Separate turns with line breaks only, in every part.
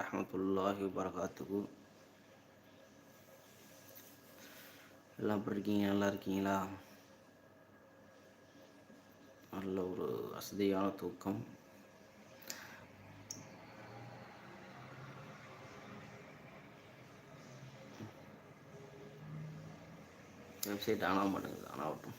வரமத்துல்லாஹி வரகாத்துக்கு எல்லாம் எப்படி இருக்கீங்க நல்லா இருக்கீங்களா நல்ல ஒரு வசதியான தூக்கம் வெப்சைட் ஆனால் மாட்டேங்குது ஆனாகட்டும்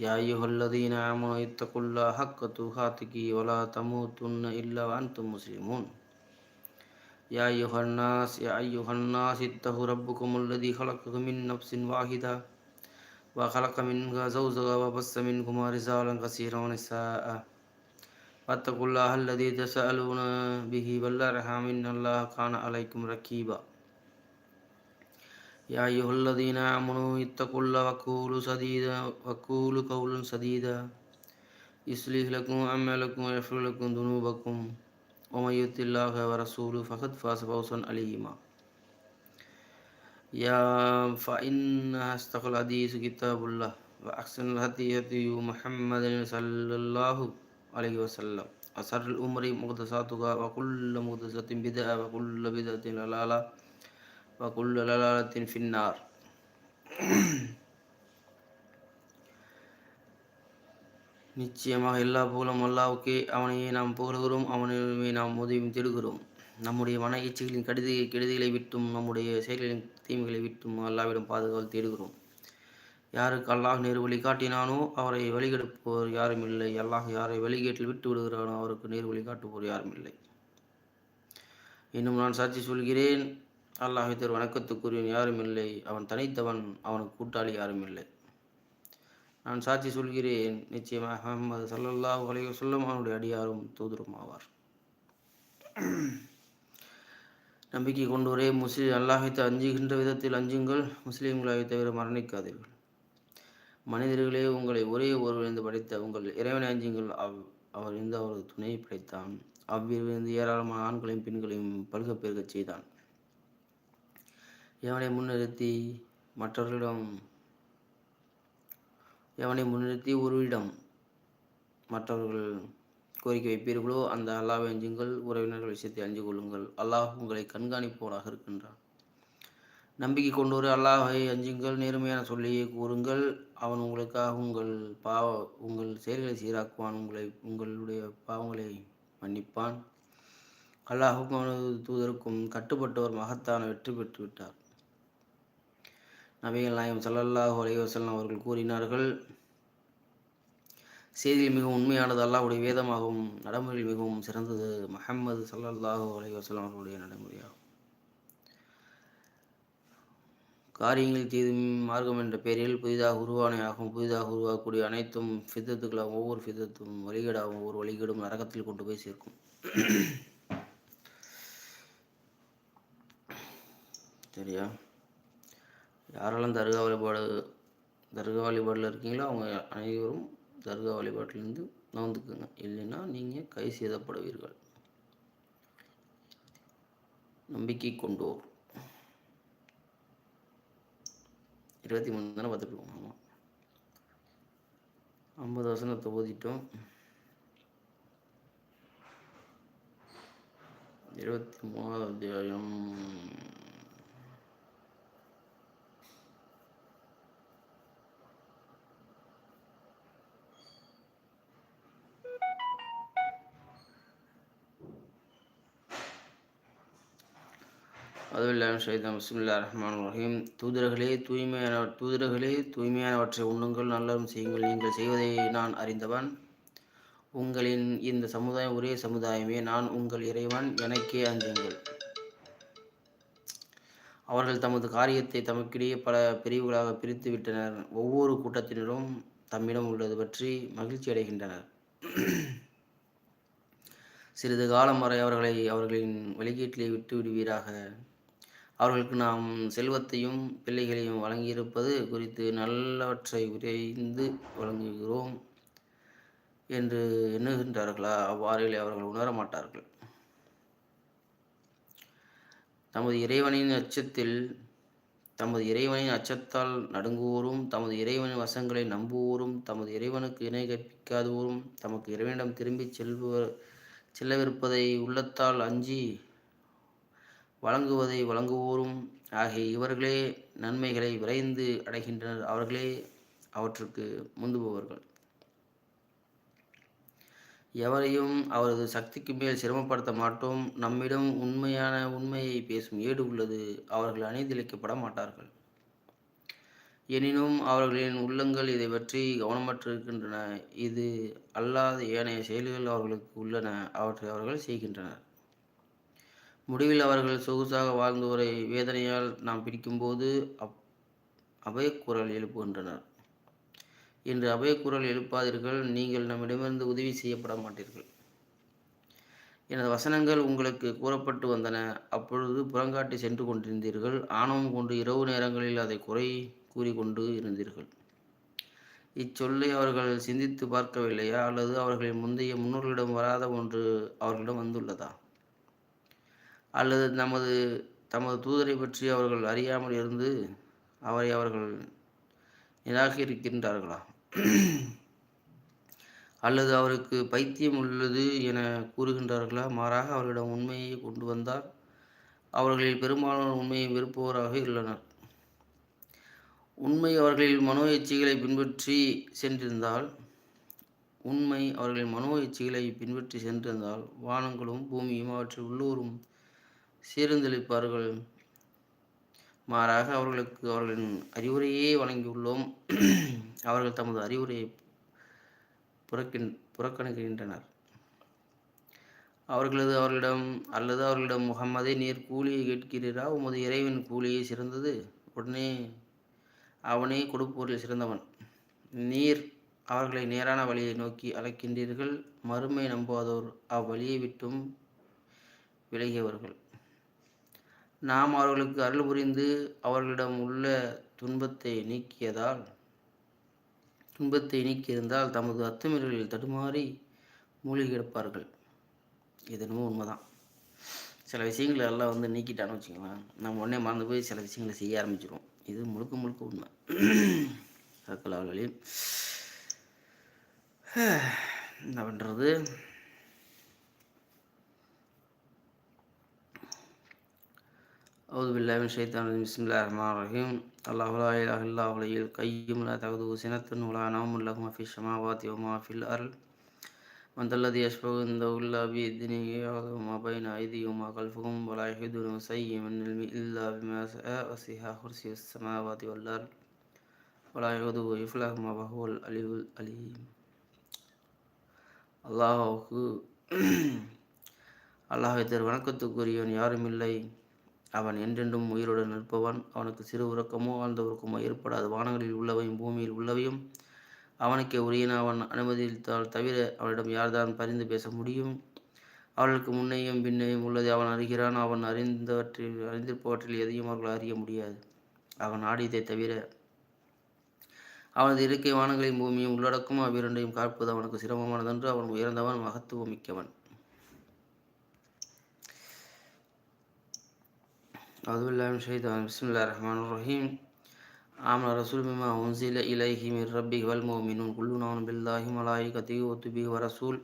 يا أيها الذين آمنوا اتقوا الله حق تقاته ولا تموتن إلا وأنتم مسلمون يا أيها الناس يا أيها الناس اتقوا ربكم الذي خلقكم من نفس واحدة وخلق منها زوجها وبث منهما رجالا كثيرا ونساء واتقوا الله الذي تسألون به والأرحام إن الله كان عليكم رقيبا يا أيها الذين آمنوا اتقوا الله وقولوا سديدا وقولوا قولا سديدا يصلح لكم أعمالكم ويغفر لكم ذنوبكم ومن يطع الله ورسوله فقد فاز فوزا عليما يا فإن أصدق الحديث كتاب الله وأحسن الهدي هدي محمد صلى الله عليه وسلم أسر الأمر مقدساتها وكل مقدسة بدعة وكل بدعة لا. وكل ضلالة நிச்சயமாக எல்லா புகழும் அல்லாவுக்கே அவனையே நாம் புகழ்கிறோம் அவனையுமே நாம் உதவியும் தேடுகிறோம் நம்முடைய மன இச்சைகளின் கடுதி கெடுதிகளை விட்டும் நம்முடைய செயல்களின் தீமைகளை விட்டும் அல்லாவிடம் பாதுகாவல் தேடுகிறோம் யாருக்கு அல்லாஹ் நேர் வழி காட்டினானோ அவரை வழிகெடுப்பவர் யாரும் இல்லை அல்லாஹ் யாரை வழிகேட்டில் விட்டு விடுகிறானோ அவருக்கு நேர் வழி காட்டுவோர் யாரும் இல்லை இன்னும் நான் சாட்சி சொல்கிறேன் அல்லாஹிதர் இதர் யாரும் இல்லை அவன் தனித்தவன் அவனுக்கு கூட்டாளி யாரும் இல்லை நான் சாட்சி சொல்கிறேன் நிச்சயமாக அகமது சல்லல்லா அலைய சொல்லும் அவனுடைய அடியாரும் தூதரும் ஆவார் நம்பிக்கை கொண்டோரே முஸ்லீம் அல்லாஹித்த அஞ்சுகின்ற விதத்தில் அஞ்சுங்கள் முஸ்லீம்களாகி தவிர மரணிக்காதீர்கள் மனிதர்களே உங்களை ஒரே ஒருவரிலிருந்து படைத்த உங்கள் இறைவனை அஞ்சுங்கள் அவ் அவர் இருந்து அவரது துணையை படைத்தான் அவ்விருந்து ஏராளமான ஆண்களையும் பெண்களையும் பல்க பெருகச் செய்தான் எவனை முன்னிறுத்தி மற்றவர்களிடம் எவனை முன்னிறுத்தி ஒருவிடம் மற்றவர்கள் கோரிக்கை வைப்பீர்களோ அந்த அல்லாவை அஞ்சுங்கள் உறவினர்கள் விஷயத்தை அஞ்சு கொள்ளுங்கள் அல்லாஹ் உங்களை கண்காணிப்பவராக இருக்கின்றான் நம்பிக்கை கொண்டோரு அல்லாஹை அஞ்சுங்கள் நேர்மையான சொல்லியை கூறுங்கள் அவன் உங்களுக்காக உங்கள் பாவ உங்கள் செயல்களை சீராக்குவான் உங்களை உங்களுடைய பாவங்களை மன்னிப்பான் அல்லாஹுக்கும் அவனது தூதருக்கும் கட்டுப்பட்டவர் மகத்தான வெற்றி பெற்றுவிட்டார் நபிகள் நாயம் சல்லல்லாஹு அலைவசல்லாம் அவர்கள் கூறினார்கள் செய்தியில் மிகவும் உண்மையானது அல்லாஹுடைய வேதமாகவும் நடைமுறையில் மிகவும் சிறந்தது மஹம்மது சல்லல்லாஹு அலைவசல்லாம் அவர்களுடைய நடைமுறையாகும் காரியங்களில் தீதும் மார்க்கம் என்ற பெயரில் புதிதாக உருவானையாகும் புதிதாக உருவாகக்கூடிய அனைத்தும் ஃபித்தத்துக்களாகவும் ஒவ்வொரு ஃபித்தத்தும் வழிகேடாகவும் ஒவ்வொரு வழிகேடும் நரகத்தில் கொண்டு போய் சேர்க்கும் சரியா யாரெல்லாம் தர்கா வழிபாடு தர்கா வழிபாட்டில் இருக்கீங்களோ அவங்க அனைவரும் தர்கா வழிபாட்டிலேருந்து நோந்துக்குங்க இல்லைன்னா நீங்கள் கை சேதப்படுவீர்கள் நம்பிக்கை கொண்டோர் இருபத்தி மூணு தானே பார்த்துருக்கோம் ஆமாம் ஐம்பது வசனத்தை தொகுதிட்டோம் இருபத்தி மூணாவது அத்தியாயம் அதுவில்லாம் சைதம் பிஸ்மில்லா ரஹ்மான் ரஹீம் தூதரர்களே தூய்மையான தூதரர்களே தூய்மையானவற்றை உண்ணுங்கள் நல்லதும் செய்யுங்கள் நீங்கள் செய்வதை நான் அறிந்தவன் உங்களின் இந்த சமுதாயம் ஒரே சமுதாயமே நான் உங்கள் இறைவன் எனக்கே அஞ்சுங்கள் அவர்கள் தமது காரியத்தை தமக்கிடையே பல பிரிவுகளாக பிரித்து விட்டனர் ஒவ்வொரு கூட்டத்தினரும் தம்மிடம் உள்ளது பற்றி மகிழ்ச்சி அடைகின்றனர் சிறிது காலம் வரை அவர்களை அவர்களின் வெளியீட்டிலே விட்டு விடுவீராக அவர்களுக்கு நாம் செல்வத்தையும் பிள்ளைகளையும் வழங்கியிருப்பது குறித்து நல்லவற்றை விரைந்து வழங்குகிறோம் என்று எண்ணுகின்றார்களா அவ்வாறில் அவர்கள் உணர மாட்டார்கள் தமது இறைவனின் அச்சத்தில் தமது இறைவனின் அச்சத்தால் நடுங்குவோரும் தமது இறைவனின் வசங்களை நம்புவோரும் தமது இறைவனுக்கு இணை கற்பிக்காதவோரும் தமக்கு இறைவனிடம் திரும்பி செல்வ செல்லவிருப்பதை உள்ளத்தால் அஞ்சி வழங்குவதை வழங்குவோரும் ஆகிய இவர்களே நன்மைகளை விரைந்து அடைகின்றனர் அவர்களே அவற்றுக்கு முந்துபவர்கள் எவரையும் அவரது சக்திக்கு மேல் சிரமப்படுத்த மாட்டோம் நம்மிடம் உண்மையான உண்மையை பேசும் ஏடு உள்ளது அவர்கள் அணிந்திழைக்கப்பட மாட்டார்கள் எனினும் அவர்களின் உள்ளங்கள் இதை பற்றி கவனமற்றிருக்கின்றன இது அல்லாத ஏனைய செயல்கள் அவர்களுக்கு உள்ளன அவற்றை அவர்கள் செய்கின்றனர் முடிவில் அவர்கள் சொகுசாக வாழ்ந்தோரை வேதனையால் நாம் பிடிக்கும்போது அப் அபயக்குரல் எழுப்புகின்றனர் என்று அபயக்குரல் எழுப்பாதீர்கள் நீங்கள் நம்மிடமிருந்து உதவி செய்யப்பட மாட்டீர்கள் எனது வசனங்கள் உங்களுக்கு கூறப்பட்டு வந்தன அப்பொழுது புறங்காட்டி சென்று கொண்டிருந்தீர்கள் ஆணவம் கொண்டு இரவு நேரங்களில் அதை குறை கூறிக்கொண்டு இருந்தீர்கள் இச்சொல்லை அவர்கள் சிந்தித்து பார்க்கவில்லையா அல்லது அவர்களின் முந்தைய முன்னோர்களிடம் வராத ஒன்று அவர்களிடம் வந்துள்ளதா அல்லது நமது தமது தூதரை பற்றி அவர்கள் அறியாமல் இருந்து அவரை அவர்கள் நிராகரிக்கின்றார்களா அல்லது அவருக்கு பைத்தியம் உள்ளது என கூறுகின்றார்களா மாறாக அவர்களிடம் உண்மையை கொண்டு வந்தால் அவர்களில் பெரும்பாலான உண்மையை விருப்புவராக உள்ளனர் உண்மை அவர்களில் மனோ எச்சிகளை பின்பற்றி சென்றிருந்தால் உண்மை அவர்களின் மனோ எச்சிகளை பின்பற்றி சென்றிருந்தால் வானங்களும் பூமியும் அவற்றில் உள்ளூரும் சீர்ந்தளிப்பார்கள் மாறாக அவர்களுக்கு அவர்களின் அறிவுரையே வழங்கியுள்ளோம் அவர்கள் தமது அறிவுரையை புறக்கின் புறக்கணிக்கின்றனர் அவர்களது அவர்களிடம் அல்லது அவர்களிடம் முகம்மதை நீர் கூலியை கேட்கிறீரா உமது இறைவன் கூலியை சிறந்தது உடனே அவனே கொடுப்போரில் சிறந்தவன் நீர் அவர்களை நேரான வழியை நோக்கி அழைக்கின்றீர்கள் மறுமை நம்புவதோர் அவ்வழியை விட்டும் விலகியவர்கள் நாம் அவர்களுக்கு அருள் புரிந்து அவர்களிடம் உள்ள துன்பத்தை நீக்கியதால் துன்பத்தை நீக்கியிருந்தால் தமது அத்துமீறலில் தடுமாறி மூழ்கி கிடப்பார்கள் இது உண்மைதான் சில விஷயங்களை எல்லாம் வந்து நீக்கிட்டான்னு வச்சுக்கலாம் நம்ம உடனே மறந்து போய் சில விஷயங்களை செய்ய ஆரம்பிச்சிடும் இது முழுக்க முழுக்க உண்மை சக்கலாவளில் என்ன பண்ணுறது أعوذ بالله من الشيطان الرجيم بسم الله الرحمن الرحيم الله لا إله إلا هو الحي القيوم لا تأخذه سنة ولا نوم له ما في السماوات وما في الأرض من ذا الذي يشفع عنده إلا بإذنه يعلم ما بين أيديهم وما خلفهم ولا يحيطون شيئا من علمه إلا بما شاء وسع كرسي السماوات والأرض ولا يعوده حفظهما وهو العلي العليم الله الله அல்லாஹை ونكتب வணக்கத்துக்குரியவன் يارم இல்லை அவன் என்றென்றும் உயிருடன் நிற்பவன் அவனுக்கு சிறு உறக்கமோ ஆழ்ந்த உறக்கமோ ஏற்படாது வானங்களில் உள்ளவையும் பூமியில் உள்ளவையும் அவனுக்கே உரியன அவன் அனுமதித்தால் தவிர அவனிடம் யார்தான் பரிந்து பேச முடியும் அவளுக்கு முன்னையும் பின்னையும் உள்ளது அவன் அறிகிறான் அவன் அறிந்தவற்றில் அறிந்திருப்பவற்றில் எதையும் அவர்கள் அறிய முடியாது அவன் ஆடியதை தவிர அவனது இயற்கை வானங்களின் பூமியும் உள்ளடக்கும் அவ்விரண்டையும் காப்பது அவனுக்கு சிரமமானதென்று அவன் உயர்ந்தவன் மகத்துவமிக்கவன் أعوذ بالله من الشيطان بسم الله الرحمن الرحيم آمن الرسول بما أنزل إليه من ربه والمؤمنون كلنا آمن بالله وملائكته وكتبه ورسول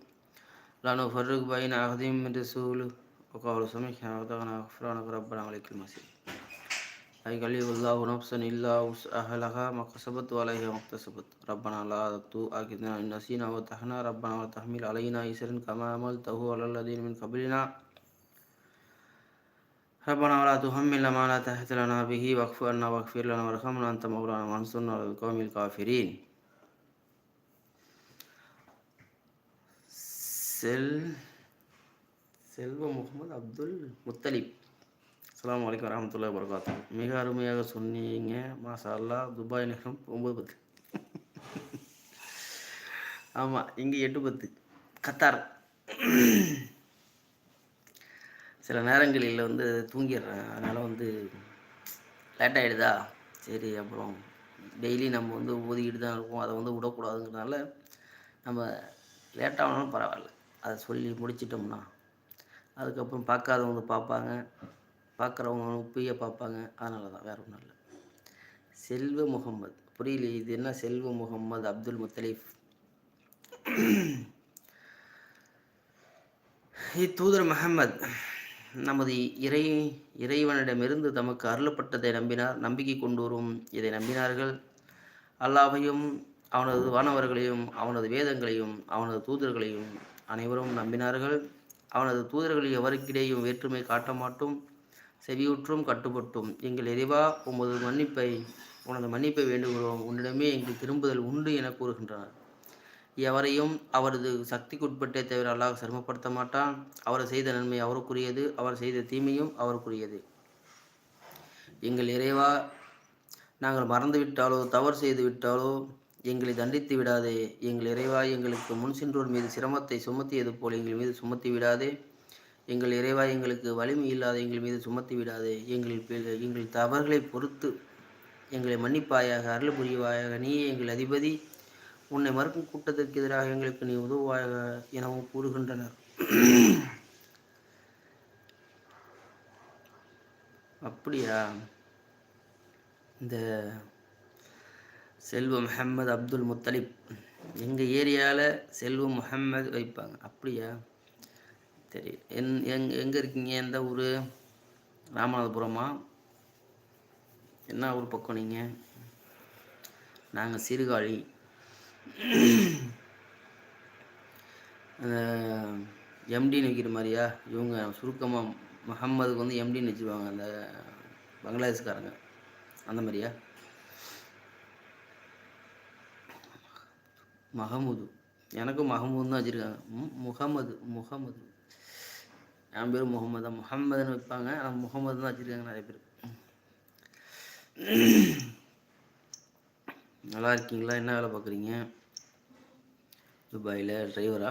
لا نفرق بين أحد من رسول وقال سمعنا وأطعنا غفرانك ربنا ولك المصير أي قال الله نفسا إلا وسعها لها ما كسبت وعليها ما اكتسبت ربنا لا تؤاخذنا إن نسينا وتحنا ربنا وتحمل علينا إسرا كما عملته على الذين من قبلنا ربنا ولا تحملنا ما لا طاقة لنا به واعف عنا واغفر لنا وارحمنا أنت مولانا وانصرنا على القوم الكافرين செல் செல்வ முகமது அப்துல் முத்தலிப் அஸ்லாம் வலைக்கம் வரமத்துல்லா வரகாத்தோம் மிக அருமையாக சொன்னீங்க மாசா அல்லா துபாய் நேரம் ஒம்பது பத்து ஆமாம் இங்கே எட்டு பத்து கத்தார் சில நேரங்களில் வந்து தூங்கிடுறேன் அதனால் வந்து லேட் ஆகிடுதா சரி அப்புறம் டெய்லி நம்ம வந்து ஊதிக்கிட்டு தான் இருக்கோம் அதை வந்து விடக்கூடாதுங்கிறனால நம்ம லேட்டாகனாலும் பரவாயில்ல அதை சொல்லி முடிச்சிட்டோம்னா அதுக்கப்புறம் பார்க்காதவங்க பார்ப்பாங்க பார்க்குறவங்க உப்பிய பார்ப்பாங்க அதனால தான் வேறு ஒன்றும் இல்லை செல்வ முகம்மது புரியல இது என்ன செல்வ முகம்மது அப்துல் முத்தலீஃப் இத்தூதர் முகமது நமது இறை இறைவனிடமிருந்து தமக்கு அருளப்பட்டதை நம்பினார் நம்பிக்கை கொண்டோரும் இதை நம்பினார்கள் அல்லாவையும் அவனது வானவர்களையும் அவனது வேதங்களையும் அவனது தூதர்களையும் அனைவரும் நம்பினார்கள் அவனது தூதர்களில் எவருக்கிடையும் வேற்றுமை காட்ட மாட்டோம் செவியுற்றும் கட்டுப்பட்டும் எங்கள் எரிவா உமது மன்னிப்பை உனது மன்னிப்பை வேண்டுகிறோம் உன்னிடமே எங்கள் திரும்புதல் உண்டு என கூறுகின்றனர் எவரையும் அவரது சக்திக்குட்பட்டே தவிர அல்லாஹ் சிரமப்படுத்த மாட்டான் அவர் செய்த நன்மை அவருக்குரியது அவர் செய்த தீமையும் அவருக்குரியது எங்கள் இறைவா நாங்கள் மறந்துவிட்டாலோ தவறு செய்து விட்டாலோ எங்களை தண்டித்து விடாதே எங்கள் இறைவா எங்களுக்கு முன் சென்றோர் மீது சிரமத்தை சுமத்தியது போல் எங்கள் மீது சுமத்தி விடாதே எங்கள் இறைவா எங்களுக்கு வலிமை இல்லாத எங்கள் மீது சுமத்தி விடாதே எங்கள் எங்கள் தவறுகளை பொறுத்து எங்களை மன்னிப்பாயாக அருள் புரிவாயாக நீ எங்கள் அதிபதி உன்னை மறுக்கும் கூட்டத்திற்கு எதிராக எங்களுக்கு நீ உதவுவாய் எனவும் கூறுகின்றனர் அப்படியா இந்த செல்வம் முஹம்மது அப்துல் முத்தலிப் எங்கள் ஏரியாவில் செல்வம் முஹம்மது வைப்பாங்க அப்படியா சரி என் எங் எங்கே இருக்கீங்க எந்த ஊர் ராமநாதபுரமா என்ன ஊர் பக்கம் நீங்கள் நாங்கள் சீர்காழி அந்த எம்டின்னு வைக்கிற மாதிரியா இவங்க சுருக்கமாக மஹம்மதுக்கு வந்து எம்டின்னு வச்சுருவாங்க அந்த பங்களாதேஷ்காரங்க அந்த மாதிரியா மஹமுது எனக்கும் மஹமூது தான் வச்சுருக்காங்க முகமது முகமது என் பேர் முகமது தான் முகமதுன்னு வைப்பாங்க ஆனால் முகமது தான் வச்சுருக்காங்க நிறைய பேர் நல்லா இருக்கீங்களா என்ன வேலை பார்க்குறீங்க துபாயில் டிரைவரா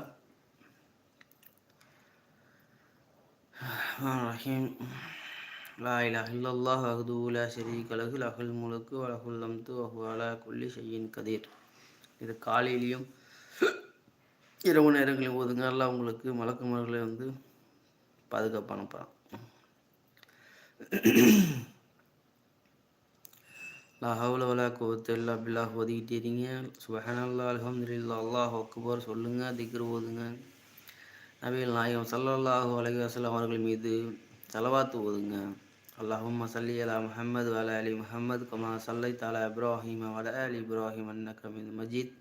ரஹீம் லா இலாஹ இல்லல்லாஹ் அஹ்தூலா ஷரீக் அலகு அகுல் முழுக்கு அலகுல் அம்து அஹுலா கொல்லி ஷையின் கதிர் இது காலையிலையும் இரவு நேரங்களையும் ஒதுங்க எல்லாம் உங்களுக்கு மலக்குமார்களை வந்து பாதுகாப்பு அனுப்புகிறான் லா வலா கோத்தல்லா பில்லாஹ் ஒதுக்கிட்டே இருங்க சுபஹானல்லா அலமதுல்லா அல்லாஹ் அக்பர் சொல்லுங்கள் திக்ரு ஓதுங்க நபிகள் நாயகம் சல்லாஹூ அலஹி அவர்கள் மீது தலவாத்து ஓதுங்க அல்லாஹும் சல்லி அலா முஹம்மது வல அலி முஹம்மது கமா சல்லை தாலா இப்ராஹிம் வல அலி இப்ராஹிம் அன்னக்கமீது மஜீத்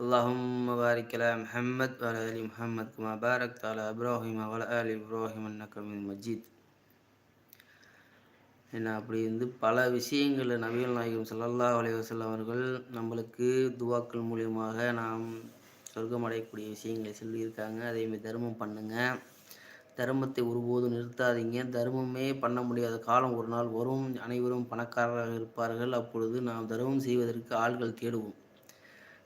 அல்லாஹும் பாரிக்கலா முஹம்மத் வல அலி முஹம்மது கமா பாரக் தாலா இப்ராஹிம் வல அலி இப்ராஹிம் அன்னக்கமீது மஜீத் என்ன அப்படி வந்து பல விஷயங்களில் நவீன நாயகம் செல்லல்லா அலைவசல்ல அவர்கள் நம்மளுக்கு துவாக்கள் மூலியமாக நாம் சொர்க்கம் அடையக்கூடிய விஷயங்களை சொல்லியிருக்காங்க அதேமாதிரி தர்மம் பண்ணுங்கள் தர்மத்தை ஒருபோதும் நிறுத்தாதீங்க தர்மமே பண்ண முடியாத காலம் ஒரு நாள் வரும் அனைவரும் பணக்காரராக இருப்பார்கள் அப்பொழுது நாம் தர்மம் செய்வதற்கு ஆள்கள் தேடுவோம்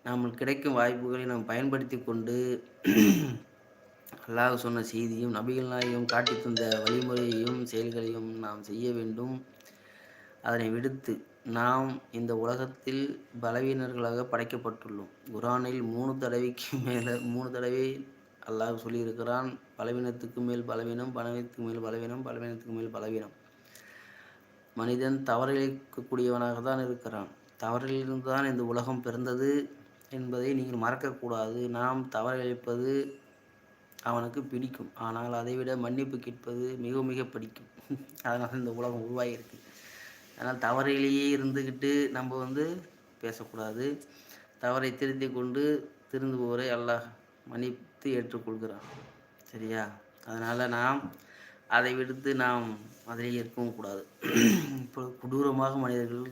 நாம் கிடைக்கும் வாய்ப்புகளை நாம் பயன்படுத்தி கொண்டு அல்லாஹ் சொன்ன செய்தியும் நபிகள் நாயகம் காட்டி தந்த வழிமுறையையும் செயல்களையும் நாம் செய்ய வேண்டும் அதனை விடுத்து நாம் இந்த உலகத்தில் பலவீனர்களாக படைக்கப்பட்டுள்ளோம் குரானில் மூணு தடவைக்கு மேலே மூணு தடவை அல்லாஹ் சொல்லியிருக்கிறான் பலவீனத்துக்கு மேல் பலவீனம் பலவீனத்துக்கு மேல் பலவீனம் பலவீனத்துக்கு மேல் பலவீனம் மனிதன் தவறிழைக்கக்கூடியவனாக தான் இருக்கிறான் தவறிலிருந்து தான் இந்த உலகம் பிறந்தது என்பதை நீங்கள் மறக்கக்கூடாது நாம் தவறிழைப்பது அவனுக்கு பிடிக்கும் ஆனால் அதை விட மன்னிப்பு கேட்பது மிக மிக பிடிக்கும் அதனால் இந்த உலகம் உருவாகியிருக்கு அதனால் தவறிலேயே இருந்துக்கிட்டு நம்ம வந்து பேசக்கூடாது தவறை திருத்தி கொண்டு திருந்து திருந்துபவரை எல்லா மன்னித்து ஏற்றுக்கொள்கிறான் சரியா அதனால் நாம் அதை விடுத்து நாம் அதிலே இருக்கவும் கூடாது இப்போ கொடூரமாக மனிதர்கள்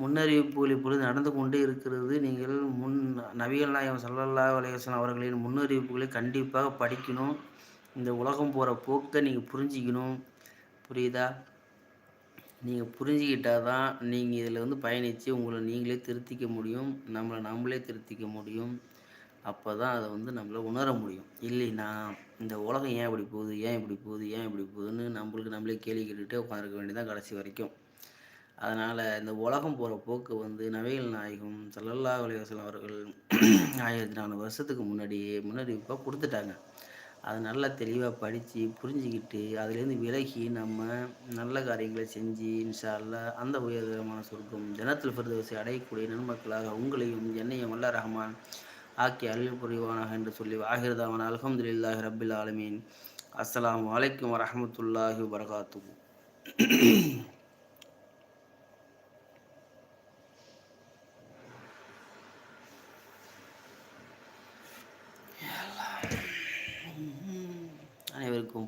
முன்னறிவிப்புகள் இப்பொழுது நடந்து கொண்டே இருக்கிறது நீங்கள் முன் நவீன நாயகம் சல்லல்லா அலையசன் அவர்களின் முன்னறிவிப்புகளை கண்டிப்பாக படிக்கணும் இந்த உலகம் போகிற போக்கை நீங்கள் புரிஞ்சிக்கணும் புரியுதா நீங்கள் புரிஞ்சிக்கிட்டால் தான் நீங்கள் இதில் வந்து பயணித்து உங்களை நீங்களே திருத்திக்க முடியும் நம்மளை நம்மளே திருத்திக்க முடியும் அப்போ தான் அதை வந்து நம்மளை உணர முடியும் இல்லைன்னா இந்த உலகம் ஏன் இப்படி போகுது ஏன் இப்படி போகுது ஏன் இப்படி போகுதுன்னு நம்மளுக்கு நம்மளே கேள்வி கேட்டுகிட்டே உட்காந்துருக்க வேண்டியதான் கடைசி வரைக்கும் அதனால் இந்த உலகம் போகிற போக்கு வந்து நவீல் நாயகம் சல்லல்லா அலிவாசலம் அவர்கள் ஆயிரத்தி நாலு வருஷத்துக்கு முன்னாடியே முன்னறிவிப்பாக கொடுத்துட்டாங்க அதை நல்லா தெளிவாக படித்து புரிஞ்சுக்கிட்டு அதுலேருந்து விலகி நம்ம நல்ல காரியங்களை செஞ்சு இன்ஷா அந்த உயர்தரமான சொர்க்கம் ஜனத்தில் பிரதவசை அடையக்கூடிய நன்மக்களாக உங்களையும் என்னையும் அல்ல ரஹ்மான் ஆக்கி அருள் புரிவானாக என்று சொல்லி ஆகிரதாவன் இல்லாஹ் ரபில் ஆலமீன் அஸ்லாம் வலைக்கம் வரமத்துல்லாஹி வரகாத்து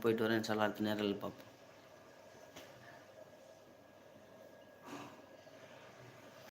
போயிட்டு வரேன் சில அடுத்த நேரில் பார்ப்போம்